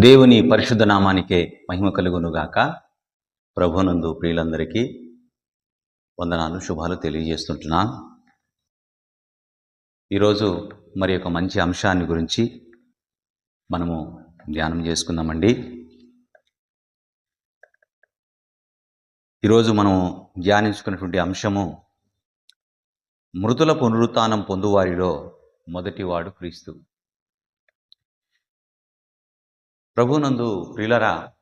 దేవుని పరిశుద్ధ నామానికే మహిమ కలుగునుగాక. ప్రభునందు ప్రియులందరికీ వందనాలు శుభాలు తెలియజేస్తుంటున్నా. ఈరోజు మరి ఒక మంచి అంశాన్ని గురించి మనము ధ్యానం చేసుకుందామండి. ఈరోజు మనం ధ్యానించుకున్నటువంటి అంశము మృతుల పునరుత్నం పొందువారిలో మొదటివాడు క్రీస్తు. ప్రభునందు ప్రియులరా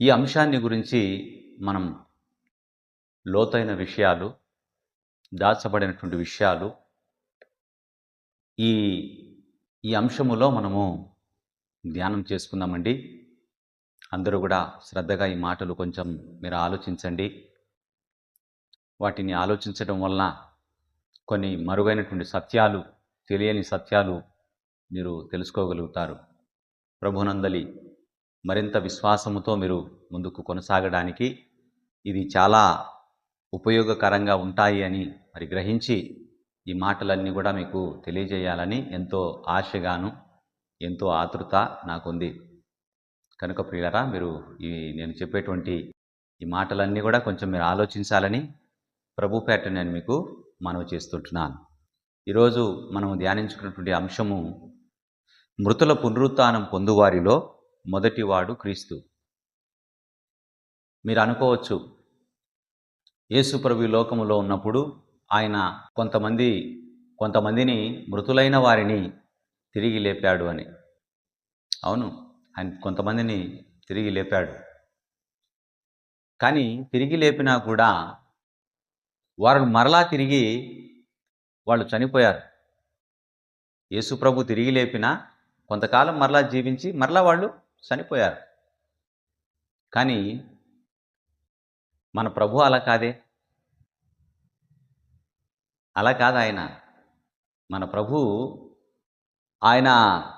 ఈ అంశాన్ని గురించి మనం లోతైన విషయాలు దాచబడినటువంటి విషయాలు ఈ ఈ అంశములో మనము ధ్యానం చేసుకుందామండి. అందరూ కూడా శ్రద్ధగా ఈ మాటలు కొంచెం మీరు ఆలోచించండి. వాటిని ఆలోచించడం వలన కొన్ని మరుగైనటువంటి సత్యాలు తెలియని సత్యాలు మీరు తెలుసుకోగలుగుతారు. ప్రభునందలి మరింత విశ్వాసముతో మీరు ముందుకు కొనసాగడానికి ఇది చాలా ఉపయోగకరంగా ఉంటాయి అని మరి గ్రహించి ఈ మాటలన్నీ కూడా మీకు తెలియజేయాలని ఎంతో ఆశగాను ఎంతో ఆతృత నాకుంది. కనుక ప్రియులరా మీరు ఈ నేను చెప్పేటువంటి ఈ మాటలన్నీ కూడా కొంచెం మీరు ఆలోచించాలని ప్రభుపేట నేను మీకు మనవి చేస్తుంటున్నాను. ఈరోజు మనం ధ్యానించుకున్నటువంటి అంశము మృతుల పునరుత్నం పొందువారిలో మొదటివాడు క్రీస్తు. మీరు అనుకోవచ్చు యేసుప్రభు లోకములో ఉన్నప్పుడు ఆయన కొంతమంది కొంతమందిని మృతులైన వారిని తిరిగి లేపాడు అని. అవును ఆయన కొంతమందిని తిరిగి లేపాడు. కానీ తిరిగి లేపినా కూడా వారు మరలా తిరిగి వాళ్ళు చనిపోయారు. యేసుప్రభు తిరిగి లేపినా కొంతకాలం మరలా జీవించి మరలా వాళ్ళు చనిపోయారు. కానీ మన ప్రభు అలా కాదే? అలా కాదు ఆయన. మన ప్రభు ఆయన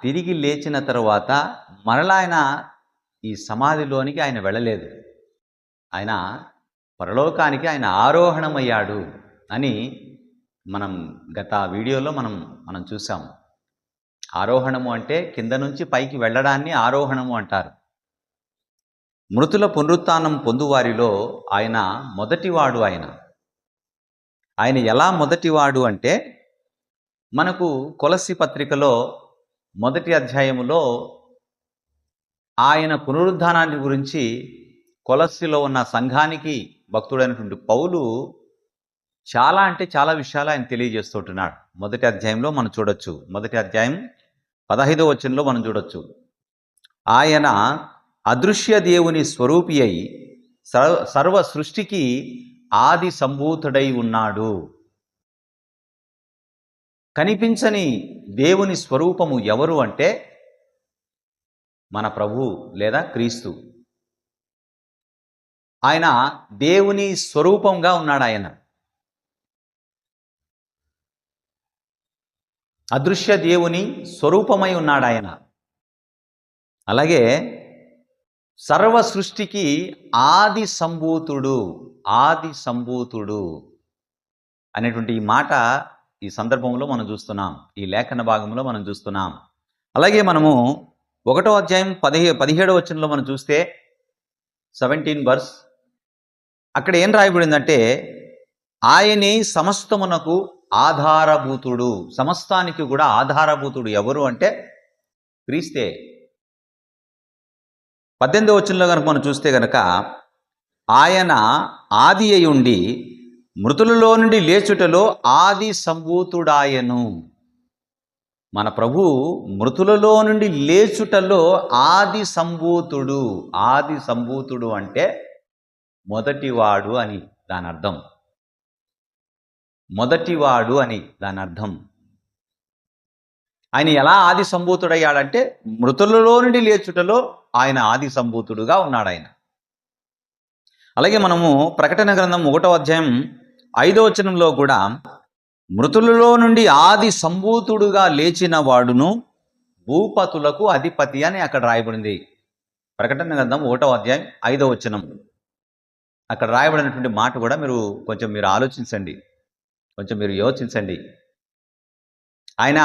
తిరిగి లేచిన తర్వాత మరలా ఆయన ఈ సమాధిలోనికి ఆయన వెళ్ళలేదు. ఆయన పరలోకానికి ఆయన ఆరోహణమయ్యాడు అని మనం గత వీడియోలో మనం మనం చూసాము ఆరోహణము అంటే కింద నుంచి పైకి వెళ్ళడాన్ని ఆరోహణము అంటారు. మృతుల పునరుత్నం పొందువారిలో ఆయన మొదటివాడు ఆయన. ఆయన ఎలా మొదటివాడు అంటే మనకు కొలసి పత్రికలో మొదటి అధ్యాయములో ఆయన పునరుద్ధానాన్ని గురించి కొలసిలో ఉన్న సంఘానికి భక్తుడైనటువంటి పౌలు చాలా అంటే చాలా విషయాలు ఆయన తెలియజేస్తుంటున్నాడు మొదటి అధ్యాయంలో మనం చూడొచ్చు. మొదటి అధ్యాయం పదహైదో వచనంలో మనం చూడొచ్చు. ఆయన అదృశ్య దేవుని స్వరూపి అయి సర్వ సర్వ సృష్టికి ఆది సంభూతుడై ఉన్నాడు. కనిపించని దేవుని స్వరూపము ఎవరు అంటే మన ప్రభు లేదా క్రీస్తు. ఆయన దేవుని స్వరూపంగా ఉన్నాడు ఆయన అదృశ్య దేవుని స్వరూపమై ఉన్నాడు ఆయన. అలాగే సర్వ సృష్టికి ఆది సంభూతుడు ఆది సంభూతుడు అనేటువంటి ఈ మాట ఈ సందర్భంలో మనం చూస్తున్నాం. ఈ లేఖన భాగంలో మనం చూస్తున్నాం. అలాగే మనము ఒకటో అధ్యాయం పదిహే పదిహేడవ వచనంలో మనం చూస్తే సెవెంటీన్ బర్స్ అక్కడ ఏం రాయబడిందంటే ఆయనే సమస్తమునకు ఆధారభూతుడు సమస్తానికి కూడా ఆధారభూతుడు ఎవరు అంటే క్రీస్తే. పద్దెనిమిది వచ్చినలో కనుక మనం చూస్తే కనుక ఆయన ఆది అయి ఉండి మృతులలో నుండి లేచుటలో ఆది సంభూతుడాయను. మన ప్రభు మృతులలో నుండి లేచుటలో ఆది సంభూతుడు. ఆది సంభూతుడు అంటే మొదటివాడు అని దాని అర్థం మొదటివాడు అని దాని అర్థం. ఆయన ఎలా ఆది సంభూతుడయ్యాడంటే మృతులలో నుండి లేచుటలో ఆయన ఆది సంభూతుడుగా ఉన్నాడు ఆయన అలాగే మనము ప్రకటన గ్రంథం ఒకటో అధ్యాయం ఐదో వచనంలో కూడా మృతులలో నుండి ఆది సంభూతుడుగా లేచిన వాడును భూపతులకు అధిపతి అని అక్కడ రాయబడింది. ప్రకటన గ్రంథం ఒకటో అధ్యాయం ఐదో వచనం. అక్కడ రాయబడినటువంటి మాట కూడా మీరు కొంచెం మీరు ఆలోచించండి. కొంచెం మీరు యోచించండి. ఆయన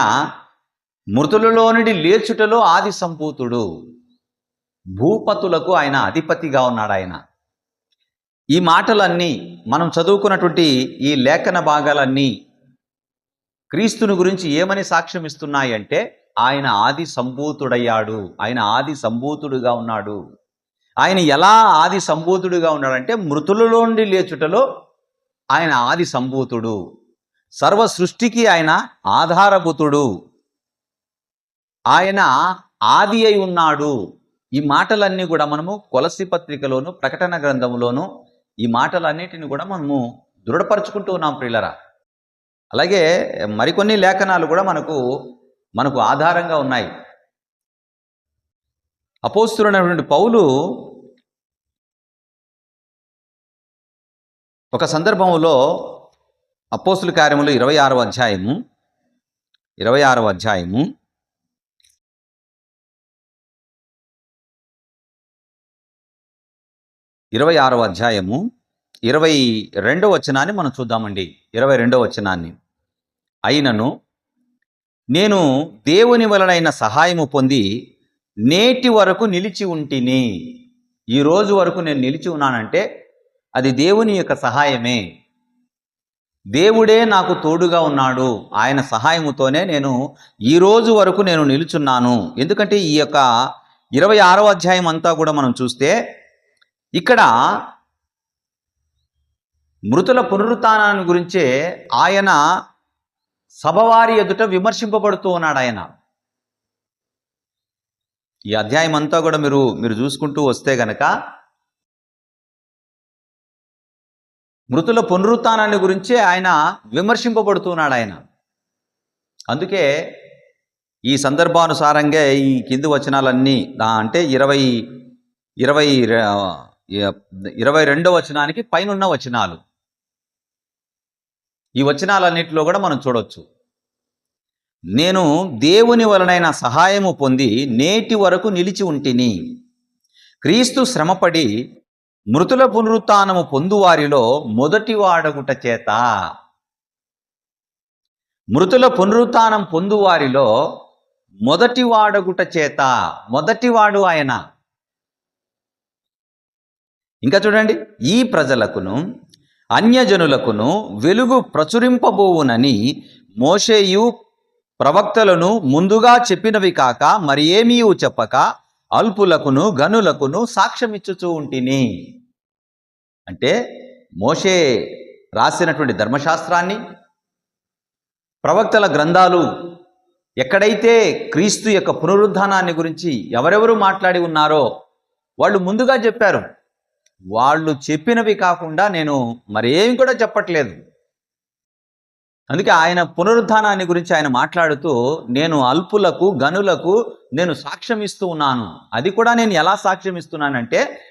మృతులలో నుండి లేచుటలో ఆది సంపూతుడు భూపతులకు ఆయన అధిపతిగా ఉన్నాడు ఆయన. ఈ మాటలన్నీ మనం చదువుకున్నటువంటి ఈ లేఖన భాగాలన్నీ క్రీస్తుని గురించి ఏమని సాక్ష్యం ఇస్తున్నాయి అంటే ఆయన ఆది సంభూతుడయ్యాడు ఆయన ఆది సంభూతుడుగా ఉన్నాడు. ఆయన ఎలా ఆది సంభూతుడుగా ఉన్నాడంటే మృతులలో నుండి లేచుటలో ఆయన ఆది సంభూతుడు సర్వ సృష్టికి ఆయన ఆధారభూతుడు. ఆయన ఆది అయి ఉన్నాడు. ఈ మాటలన్నీ కూడా మనము కొలసి పత్రికలోను ప్రకటన గ్రంథంలోను ఈ మాటలన్నిటిని కూడా మనము దృఢపరుచుకుంటూ ఉన్నాం ప్రియులరా. అలాగే మరికొన్ని లేఖనాలు కూడా మనకు మనకు ఆధారంగా ఉన్నాయి. అపోస్తుడైనటువంటి పౌలు ఒక సందర్భంలో అపోస్తుల కార్యములు ఇరవై ఆరవ అధ్యాయము. ఇరవై ఆరవ అధ్యాయము. ఇరవై ఆరవ అధ్యాయము. ఇరవై రెండవ వచనాన్ని మనం చూద్దామండి. ఇరవై రెండవ వచనాన్ని. అయినను నేను దేవుని వలనైన సహాయము పొంది నేటి వరకు నిలిచి ఉంటిని. ఈ రోజు వరకు నేను నిలిచి ఉన్నానంటే అది దేవుని యొక్క సహాయమే. దేవుడే నాకు తోడుగా ఉన్నాడు. ఆయన సహాయముతోనే నేను ఈ రోజు వరకు నేను నిలుచున్నాను. ఎందుకంటే ఈ యొక్క ఇరవై ఆరో అధ్యాయం అంతా కూడా మనం చూస్తే ఇక్కడ మృతుల పునరుత్నాన్ని గురించే ఆయన సభవారి ఎదుట విమర్శింపబడుతూ ఉన్నాడు ఆయన. ఈ అధ్యాయం అంతా కూడా మీరు మీరు చూసుకుంటూ వస్తే గనక మృతుల పునరుత్నాన్ని గురించే ఆయన విమర్శింపబడుతున్నాడు ఆయన అందుకే ఈ సందర్భానుసారంగా ఈ కింది వచనాలన్నీ దా- అంటే ఇరవై ఇరవై ఇరవై రెండో వచనానికి పైనున్న వచనాలు. ఈ వచనాలన్నిటిలో కూడా మనం చూడవచ్చు నేను దేవుని వలనైన సహాయము పొంది నేటి వరకు నిలిచి ఉంటిని. క్రీస్తు శ్రమపడి మృతుల పునరుత్నము పొందువారిలో మొదటి వాడగుట చేత. మృతుల పునరుత్నం పొందువారిలో మొదటి వాడగుట చేత. మొదటివాడు ఆయన. ఇంకా చూడండి ఈ ప్రజలకును అన్యజనులకును వెలుగు ప్రచురింపబోవునని మోషేయు ప్రవక్తలను ముందుగా చెప్పినవి కాక మరి ఏమీ చెప్పక అల్పులకును గనులకును సాక్ష్యమిచ్చుచూ ఉంటిని. అంటే మోషే రాసినటువంటి ధర్మశాస్త్రాన్ని ప్రవక్తల గ్రంథాలు ఎక్కడైతే క్రీస్తు యొక్క పునరుద్ధానాన్ని గురించి ఎవరెవరు మాట్లాడి ఉన్నారో వాళ్ళు ముందుగా చెప్పారు. వాళ్ళు చెప్పినవి కాకుండా నేను మరేమి కూడా చెప్పట్లేదు. అందుకే ఆయన పునరుద్ధానాన్ని గురించి ఆయన మాట్లాడుతూ నేను అల్పులకు గనులకు నేను సాక్ష్యం ఇస్తూ ఉన్నాను. అది కూడా నేను ఎలా సాక్ష్యం ఇస్తున్నానంటే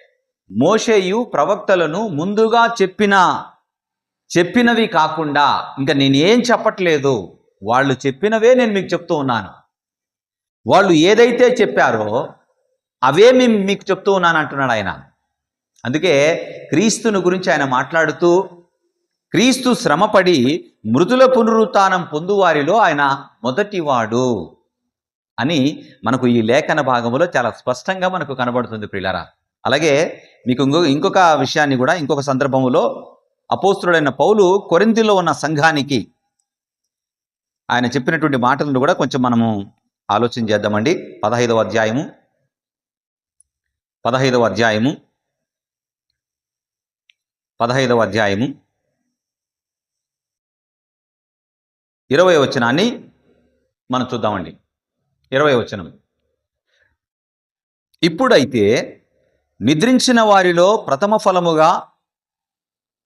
మోషేయు ప్రవక్తలను ముందుగా చెప్పిన చెప్పినవి కాకుండా ఇంకా నేను ఏం చెప్పట్లేదు వాళ్ళు చెప్పినవే నేను మీకు చెప్తూ ఉన్నాను. వాళ్ళు ఏదైతే చెప్పారో అవే మేము మీకు చెప్తూ ఉన్నాను అంటున్నాడు ఆయన. అందుకే క్రీస్తుని గురించి ఆయన మాట్లాడుతూ క్రీస్తు శ్రమపడి మృతుల పునరుత్నం పొందువారిలో ఆయన మొదటివాడు అని మనకు ఈ లేఖన భాగంలో చాలా స్పష్టంగా మనకు కనబడుతుంది ప్రియులారా. అలాగే మీకు ఇంకో ఇంకొక విషయాన్ని కూడా ఇంకొక సందర్భంలో అపోస్తుడైన పౌలు కొరింతిలో ఉన్న సంఘానికి ఆయన చెప్పినటువంటి మాటలను కూడా కొంచెం మనము ఆలోచన చేద్దామండి. పదహైదవ అధ్యాయము. పదహైదవ అధ్యాయము. పదహైదవ అధ్యాయము. ఇరవై వచనాన్ని మనం చూద్దామండి. ఇరవై వచనం. ఇప్పుడైతే నిద్రించిన వారిలో ప్రథమ ఫలముగా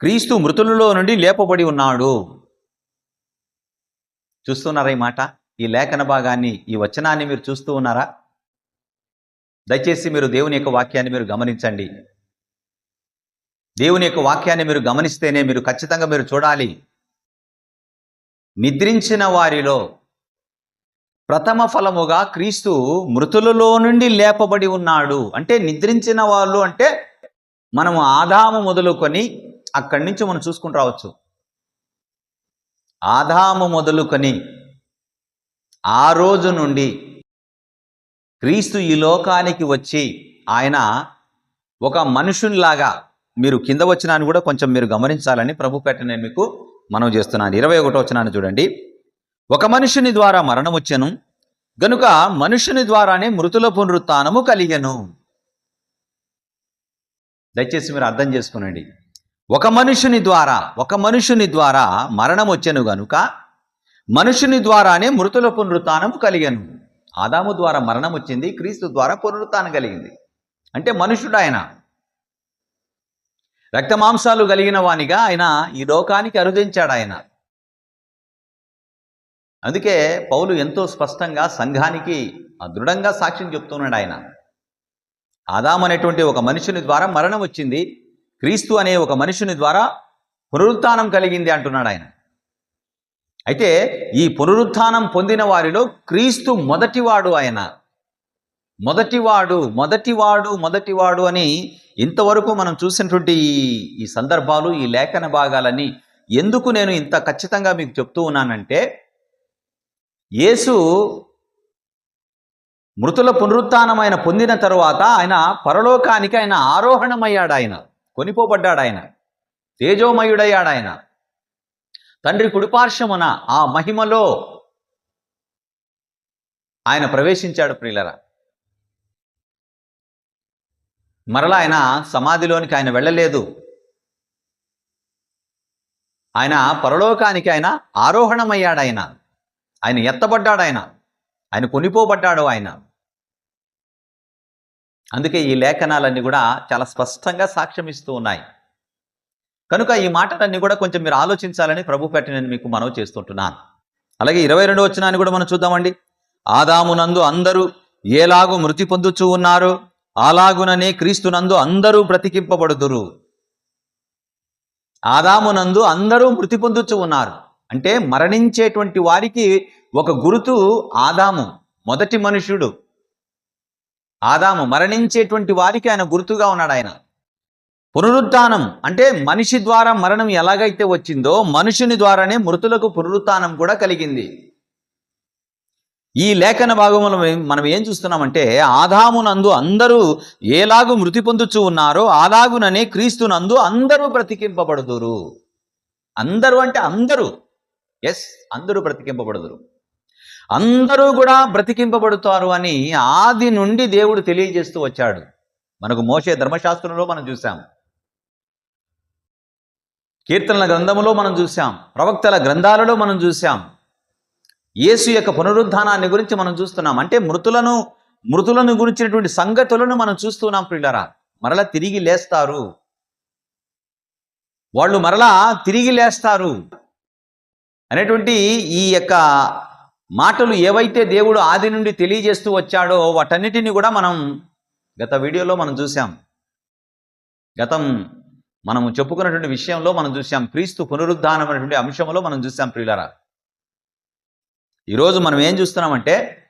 క్రీస్తు మృతులలో నుండి లేపబడి ఉన్నాడు. చూస్తున్నారా ఈ మాట? ఈ లేఖన భాగాన్ని ఈ వచనాన్ని మీరు చూస్తూ ఉన్నారా? దయచేసి మీరు దేవుని యొక్క వాక్యాన్ని మీరు గమనించండి. దేవుని యొక్క వాక్యాన్ని మీరు గమనిస్తేనే మీరు ఖచ్చితంగా మీరు చూడాలి. నిద్రించిన వారిలో ప్రథమ ఫలముగా క్రీస్తు మృతులలో నుండి లేపబడి ఉన్నాడు. అంటే నిద్రించిన వాళ్ళు అంటే మనము ఆదాము మొదలుకొని అక్కడి నుంచి మనం చూసుకుంటూ రావచ్చు. ఆదాము మొదలుకొని ఆ రోజు నుండి క్రీస్తు ఈ లోకానికి వచ్చి ఆయన ఒక మనుషునిలాగా మీరు కింద వచ్చినాన్ని కూడా కొంచెం మీరు గమనించాలని ప్రభు పెట్ట నేను మీకు మనం చేస్తున్నాను ఇరవై ఒకటో వచ్చినాను చూడండి. ఒక మనుషుని ద్వారా మరణం వచ్చెను గనుక మనుషుని ద్వారానే మృతుల పునరుత్నము కలిగను. దయచేసి మీరు అర్థం చేసుకునండి. ఒక మనుషుని ద్వారా ఒక మనుషుని ద్వారా మరణం వచ్చెను గనుక మనుషుని ద్వారానే మృతుల పునరుత్నము కలిగను. ఆదాము ద్వారా మరణం వచ్చింది క్రీస్తు ద్వారా పునరుత్నం కలిగింది. అంటే మనుషుడు ఆయన. రక్తమాంసాలు కలిగిన వానిగా ఆయన ఈ లోకానికి అరుదించాడు ఆయన. అందుకే పౌలు ఎంతో స్పష్టంగా సంఘానికి దృఢంగా సాక్ష్యం చెప్తున్నాడు ఆయన. ఆదాం అనేటువంటి ఒక మనుషుని ద్వారా మరణం వచ్చింది. క్రీస్తు అనే ఒక మనుషుని ద్వారా పునరుత్థానం కలిగింది అంటున్నాడు ఆయన. అయితే ఈ పునరుత్థానం పొందిన వారిలో క్రీస్తు మొదటివాడు ఆయన. మొదటివాడు మొదటివాడు మొదటివాడు అని ఇంతవరకు మనం చూసినటువంటి ఈ ఈ సందర్భాలు ఈ లేఖన భాగాలన్నీ ఎందుకు నేను ఇంత ఖచ్చితంగా మీకు చెప్తూ ఉన్నానంటే యేసు మృతుల పునరుత్నమైన పొందిన తరువాత ఆయన పరలోకానికి ఆయన ఆరోహణమయ్యాడు ఆయన కొనిపోబడ్డాడు ఆయన తేజోమయుడయ్యాడు ఆయన తండ్రి కుడిపార్శ్వమున ఆ మహిమలో ఆయన ప్రవేశించాడు ప్రియులరా. మరలా ఆయన సమాధిలోనికి ఆయన వెళ్ళలేదు. ఆయన పరలోకానికి ఆయన ఆరోహణమయ్యాడు ఆయన ఆయన ఎత్తబడ్డాడు ఆయన ఆయన కొనిపోబడ్డాడు ఆయన. అందుకే ఈ లేఖనాలన్నీ కూడా చాలా స్పష్టంగా సాక్ష్యం ఇస్తూ ఉన్నాయి. కనుక ఈ మాటలన్నీ కూడా కొంచెం మీరు ఆలోచించాలని ప్రభు పెట్టి నేను మీకు మనవి చేస్తుంటున్నాను. అలాగే ఇరవై రెండు వచ్చినాన్ని కూడా మనం చూద్దామండి. ఆదామునందు అందరూ ఏలాగో మృతి పొందుచూ ఉన్నారు? అలాగుననే క్రీస్తునందు అందరూ బ్రతికింపబడుదురు. ఆదామునందు అందరూ మృతి పొందుచు ఉన్నారు. అంటే మరణించేటువంటి వారికి ఒక గురుతు ఆదాము మొదటి మనుషుడు ఆదాము మరణించేటువంటి వారికి ఆయన గుర్తుగా ఉన్నాడు ఆయన. పునరుత్థానం అంటే మనిషి ద్వారా మరణం ఎలాగైతే వచ్చిందో మనుషుని ద్వారానే మృతులకు పునరుత్థానం కూడా కలిగింది. ఈ లేఖన భాగంలో మనం- ఏం చూస్తున్నామంటే ఆదామునందు అందరూ ఏలాగు మృతి పొందుచూ ఉన్నారో అలాగుననే క్రీస్తునందు అందరూ బ్రతికింపబడుదురు అందరూ అంటే అందరూ. ఎస్ అందరూ బ్రతికింపబడుదురు అందరూ కూడా బ్రతికింపబడుతారు అని ఆది నుండి దేవుడు తెలియజేస్తూ వచ్చాడు. మనకు మోసే ధర్మశాస్త్రంలో మనం చూసాం కీర్తనల గ్రంథములో మనం చూసాం ప్రవక్తల గ్రంథాలలో మనం చూసాం యేసు యొక్క పునరుద్ధానాన్ని గురించి మనం చూస్తున్నాం. అంటే మృతులను మృతులను గురించినటువంటి సంగతులను మనం చూస్తున్నాం ప్రియులరా. మరలా తిరిగి లేస్తారు. వాళ్ళు మరలా తిరిగి లేస్తారు. అనేటువంటి ఈ యొక్క మాటలు ఏవైతే దేవుడు ఆది నుండి తెలియజేస్తూ వచ్చాడో వాటన్నిటిని కూడా మనం గత వీడియోలో మనం చూసాం గతం మనం చెప్పుకున్నటువంటి విషయంలో మనం చూసాం క్రీస్తు పునరుద్ధానం అనేటువంటి అంశంలో మనం చూసాం ప్రియులరా. ఈరోజు మనం ఏం చూస్తున్నామంటే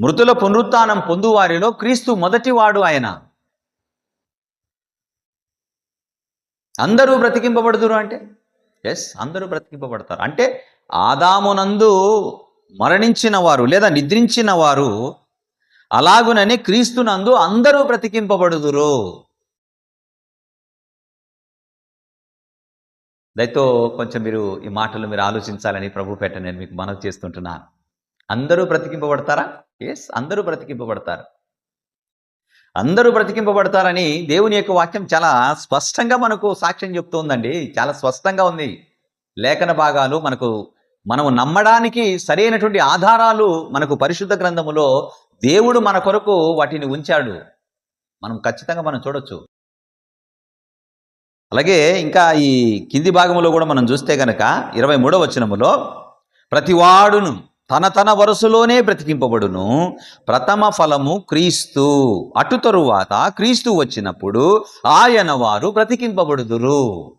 మృతుల పునరుత్నం పొందువారిలో క్రీస్తు మొదటివాడు ఆయన. అందరూ బ్రతికింపబడుదురు అంటే? ఎస్ అందరూ బ్రతికింపబడతారు. అంటే ఆదామునందు మరణించిన వారు లేదా నిద్రించిన వారు అలాగునని క్రీస్తునందు అందరూ బ్రతికింపబడుదురు. దయతో కొంచెం మీరు ఈ మాటలు మీరు ఆలోచించాలని ప్రభు పెట్ట నేను మీకు మనవి చేస్తుంటున్నాను. అందరూ బ్రతికింపబడతారా? ఎస్ అందరూ బ్రతికింపబడతారు. అందరూ బ్రతికింపబడతారని దేవుని యొక్క వాక్యం చాలా స్పష్టంగా మనకు సాక్ష్యం చెప్తోందండి. చాలా స్పష్టంగా ఉంది. లేఖన భాగాలు మనకు మనము నమ్మడానికి సరైనటువంటి ఆధారాలు మనకు పరిశుద్ధ గ్రంథములో దేవుడు మన కొరకు వాటిని ఉంచాడు. మనం ఖచ్చితంగా మనం చూడొచ్చు. అలాగే ఇంకా ఈ కింది భాగంలో కూడా మనం చూస్తే గనక ఇరవై మూడవ వచనములో ప్రతివాడును తన తన వరుసలోనే బ్రతికింపబడును. ప్రథమ ఫలము క్రీస్తు. అటు తరువాత క్రీస్తు వచ్చినప్పుడు ఆయన వారు బ్రతికింపబడుదురు.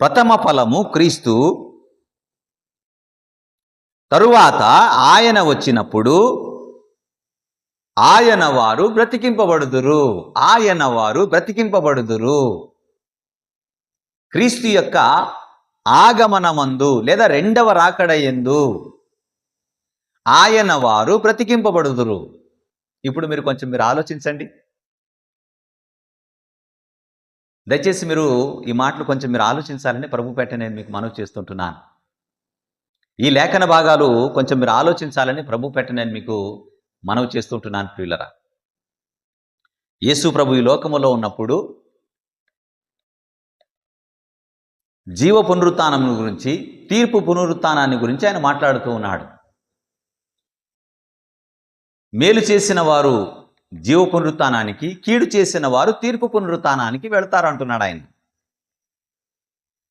ప్రథమ ఫలము క్రీస్తు. తరువాత ఆయన వచ్చినప్పుడు ఆయన వారు బ్రతికింపబడుదురు. ఆయన వారు బ్రతికింపబడుదురు. క్రీస్తు యొక్క ఆగమనమందు లేదా రెండవ రాకడ ఎందు ఆయన వారు బ్రతికింపబడుదురు ఇప్పుడు మీరు కొంచెం మీరు ఆలోచించండి. దయచేసి మీరు ఈ మాటలు కొంచెం మీరు ఆలోచించాలని ప్రభు పెట్ట నేను మీకు మనవి చేస్తుంటున్నాను. ఈ లేఖన భాగాలు కొంచెం మీరు ఆలోచించాలని ప్రభు పెట్ట నేను మీకు మనవి చేస్తుంటున్నాను ప్రియులరా. యేసు ప్రభు ఈ లోకములో ఉన్నప్పుడు జీవ పునరుత్నం గురించి తీర్పు పునరుత్నాన్ని గురించి ఆయన మాట్లాడుతూ ఉన్నాడు. మేలు చేసిన వారు జీవ పునరుత్నానికి కీడు చేసిన వారు తీర్పు పునరుత్నానికి వెళతారు అంటున్నాడు ఆయన.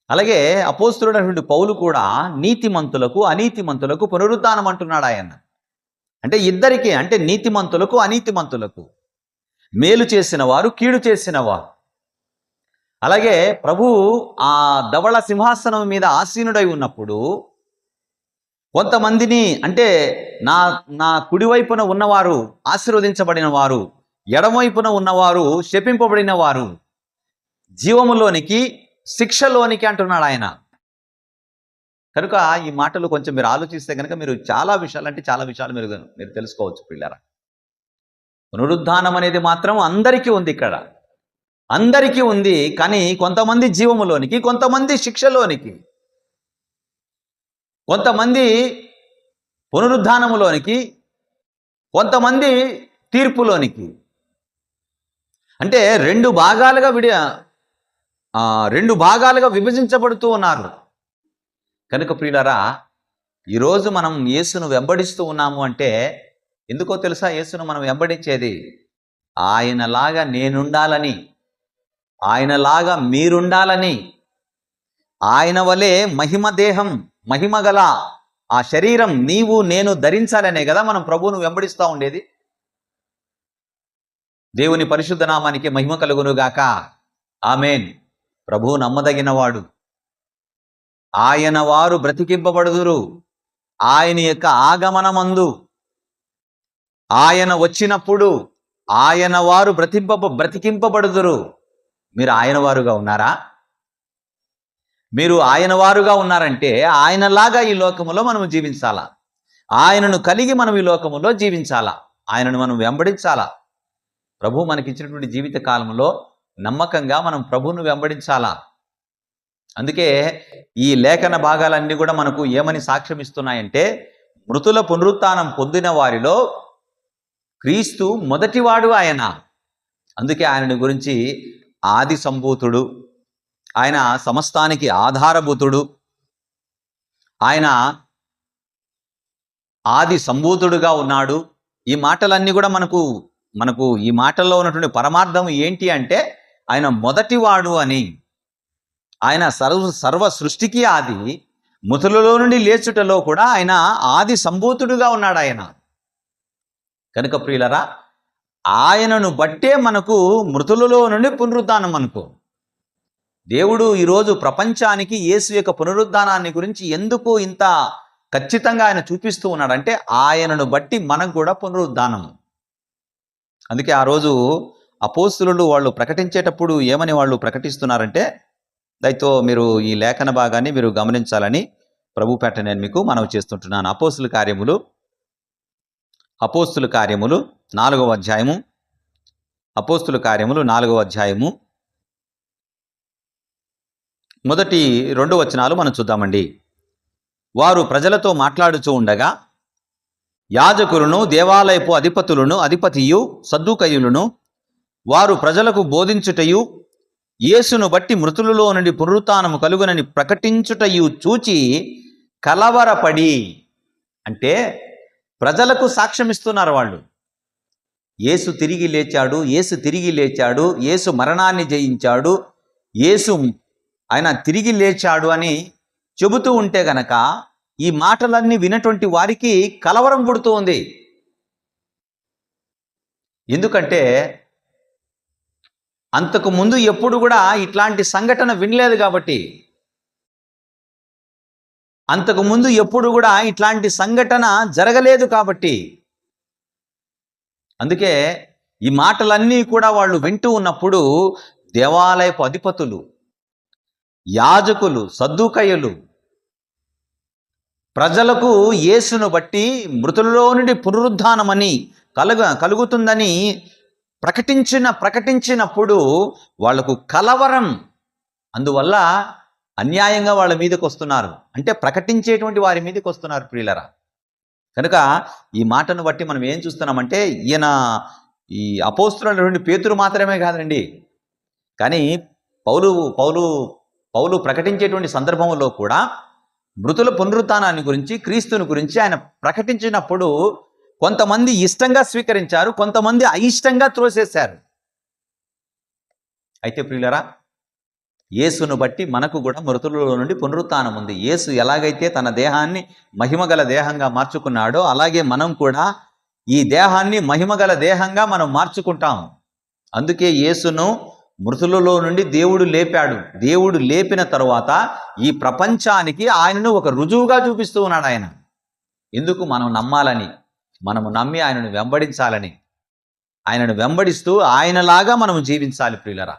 అలాగే అపోస్తుడైనటువంటి పౌలు కూడా నీతిమంతులకు అనీతిమంతులకు పునరుద్ధానం అంటున్నాడు ఆయన. అంటే ఇద్దరికి అంటే నీతిమంతులకు అనీతిమంతులకు మేలు చేసిన వారు కీడు చేసిన వారు. అలాగే ప్రభు ఆ ధవళ సింహాసనం మీద ఆసీనుడై ఉన్నప్పుడు కొంతమందిని అంటే నా నా కుడివైపున ఉన్నవారు ఆశీర్వదించబడిన వారు ఎడమవైపున ఉన్నవారు శపింపబడిన వారు. జీవములోనికి శిక్షలోనికి అంటున్నాడు ఆయన. కనుక ఈ మాటలు కొంచెం మీరు ఆలోచిస్తే కనుక మీరు చాలా విషయాలు అంటే చాలా విషయాలు మీరు మీరు తెలుసుకోవచ్చు పిల్లరా. పునరుద్ధానం అనేది మాత్రం అందరికీ ఉంది ఇక్కడ. అందరికీ ఉంది కానీ కొంతమంది జీవములోనికి కొంతమంది శిక్షలోనికి. కొంతమంది పునరుద్ధానములోనికి కొంతమంది తీర్పులోనికి. అంటే రెండు భాగాలుగా విడి రెండు భాగాలుగా విభజించబడుతూ ఉన్నారు. కనుక ప్రియులరా ఈరోజు మనం యేసును వెంబడిస్తూ ఉన్నాము అంటే ఎందుకో తెలుసా యేసును మనం వెంబడించేది? ఆయనలాగా నేనుండాలని. ఆయనలాగా మీరుండాలని. ఆయన వలె మహిమ మహిమగల మహిమ గల ఆ శరీరం నీవు నేను ధరించాలనే కదా మనం ప్రభువును వెంబడిస్తూ ఉండేది. దేవుని పరిశుద్ధ నామానికి మహిమ కలుగునుగాక. ఆమెన్. ప్రభు నమ్మదగినవాడు. ఆయన వారు బ్రతికింపబడుదురు. ఆయన యొక్క ఆగమనమందు. ఆయన వచ్చినప్పుడు ఆయన వారు బ్రతింప బ్రతికింపబడుదురు. మీరు ఆయన వారుగా ఉన్నారా? మీరు ఆయన వారుగా ఉన్నారంటే ఆయనలాగా ఈ లోకములో మనం జీవించాలా? ఆయనను కలిగి మనం ఈ లోకములో జీవించాలా? ఆయనను మనం వెంబడించాలా? ప్రభు మనకిచ్చినటువంటి జీవిత కాలంలో నమ్మకంగా మనం ప్రభువును వెంబడించాలా? అందుకే ఈ లేఖన భాగాలన్నీ కూడా మనకు ఏమని సాక్ష్యం ఇస్తున్నాయంటే మృతుల పునరుత్నం పొందిన వారిలో క్రీస్తు మొదటివాడు ఆయన. అందుకే ఆయనని గురించి ఆది సంభూతుడు ఆయన సమస్తానికి ఆధారభూతుడు. ఆయన ఆది సంభూతుడుగా ఉన్నాడు. ఈ మాటలన్నీ కూడా మనకు మనకు ఈ మాటల్లో ఉన్నటువంటి పరమార్థం ఏంటి అంటే ఆయన మొదటివాడు అని. ఆయన సర్వ సర్వ సృష్టికి ఆది. మృతులలో నుండి లేచుటలో కూడా ఆయన ఆది సంభూతుడుగా ఉన్నాడు ఆయన. కనుక ప్రియులరా ఆయనను బట్టే మనకు మృతులలో నుండి పునరుద్ధానం అనుకో. దేవుడు ఈరోజు ప్రపంచానికి యేసు యొక్క పునరుద్ధానాన్ని గురించి ఎందుకు ఇంత ఖచ్చితంగా ఆయన చూపిస్తూ ఉన్నాడంటే ఆయనను బట్టి మనకు కూడా పునరుద్ధానం. అందుకే ఆ రోజు అపోస్తులు వాళ్ళు ప్రకటించేటప్పుడు ఏమని వాళ్ళు ప్రకటిస్తున్నారంటే దయతో మీరు ఈ లేఖన భాగాన్ని మీరు గమనించాలని ప్రభుపేట నేను మీకు మనవి చేస్తుంటున్నాను. అపోస్తుల కార్యములు అపోస్తుల కార్యములు నాలుగవ అధ్యాయము అపోస్తుల కార్యములు నాలుగవ అధ్యాయము మొదటి రెండు వచనాలు మనం చూద్దామండి. వారు ప్రజలతో మాట్లాడుచూ ఉండగా యాజకులను దేవాలయపు అధిపతులను అధిపతియు సద్దుకయులను వారు ప్రజలకు బోధించుటయు యేసును బట్టి మృతులలో నుండి పునరుత్నము కలుగునని ప్రకటించుటయు చూచి కలవరపడి అంటే ప్రజలకు సాక్ష్యం ఇస్తున్నారు వాళ్ళు. యేసు తిరిగి లేచాడు యేసు తిరిగి లేచాడు యేసు మరణాన్ని జయించాడు యేసు ఆయన తిరిగి లేచాడు అని చెబుతూ ఉంటే గనక ఈ మాటలన్నీ వినటువంటి వారికి కలవరం పుడుతూ ఉంది. ఎందుకంటే అంతకు ముందు ఎప్పుడు కూడా ఇట్లాంటి సంఘటన వినలేదు కాబట్టి. అంతకు ముందు ఎప్పుడు కూడా ఇట్లాంటి సంఘటన జరగలేదు కాబట్టి. అందుకే ఈ మాటలన్నీ కూడా వాళ్ళు వింటూ ఉన్నప్పుడు దేవాలయపు అధిపతులు యాజకులు సద్దుకయ్యలు. ప్రజలకు యేసును బట్టి మృతులలో నుండి పునరుద్ధానమని కలుగ కలుగుతుందని ప్రకటించిన ప్రకటించినప్పుడు వాళ్ళకు కలవరం. అందువల్ల అన్యాయంగా వాళ్ళ మీదకి వస్తున్నారు. అంటే ప్రకటించేటువంటి వారి మీదకి వస్తున్నారు ప్రియులరా. కనుక ఈ మాటను బట్టి మనం ఏం చూస్తున్నామంటే ఈయన ఈ అపోస్తున్నటువంటి పేతురు మాత్రమే కాదండి. కానీ పౌలు పౌలు పౌలు ప్రకటించేటువంటి సందర్భంలో కూడా మృతుల పునరుత్నాన్ని గురించి క్రీస్తుని గురించి ఆయన ప్రకటించినప్పుడు కొంతమంది ఇష్టంగా స్వీకరించారు కొంతమంది అయిష్టంగా త్రోసేశారు. అయితే ప్రియులరా యేసును బట్టి మనకు కూడా మృతులలో నుండి పునరుత్నం ఉంది. యేసు ఎలాగైతే తన దేహాన్ని మహిమగల దేహంగా మార్చుకున్నాడో అలాగే మనం కూడా ఈ దేహాన్ని మహిమగల దేహంగా మనం మార్చుకుంటాం. అందుకే యేసును మృతులలో నుండి దేవుడు లేపాడు. దేవుడు లేపిన తరువాత ఈ ప్రపంచానికి ఆయనను ఒక రుజువుగా చూపిస్తూ ఉన్నాడు ఆయన. ఎందుకు? మనం నమ్మాలని. మనము నమ్మి ఆయనను వెంబడించాలని. ఆయనను వెంబడిస్తూ ఆయనలాగా మనం జీవించాలి ప్రియులరా.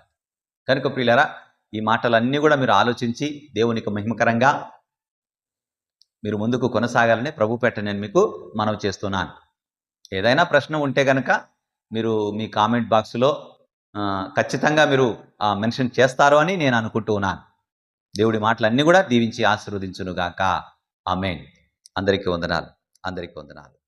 కనుక ప్రియులరా ఈ మాటలన్నీ కూడా మీరు ఆలోచించి దేవునికి మహిమకరంగా మీరు ముందుకు కొనసాగాలని ప్రభు పెట్ట నేను మీకు మనవి చేస్తున్నాను. ఏదైనా ప్రశ్న ఉంటే కనుక మీరు మీ కామెంట్ బాక్స్లో ఖచ్చితంగా మీరు ఆ, మెన్షన్ చేస్తారు అని నేను అనుకుంటూ ఉన్నాను. దేవుడి మాటలన్నీ కూడా దీవించి ఆశీర్వదించునుగాక. ఆమెన్. అందరికీ వందనాలు. అందరికీ వందనాలు.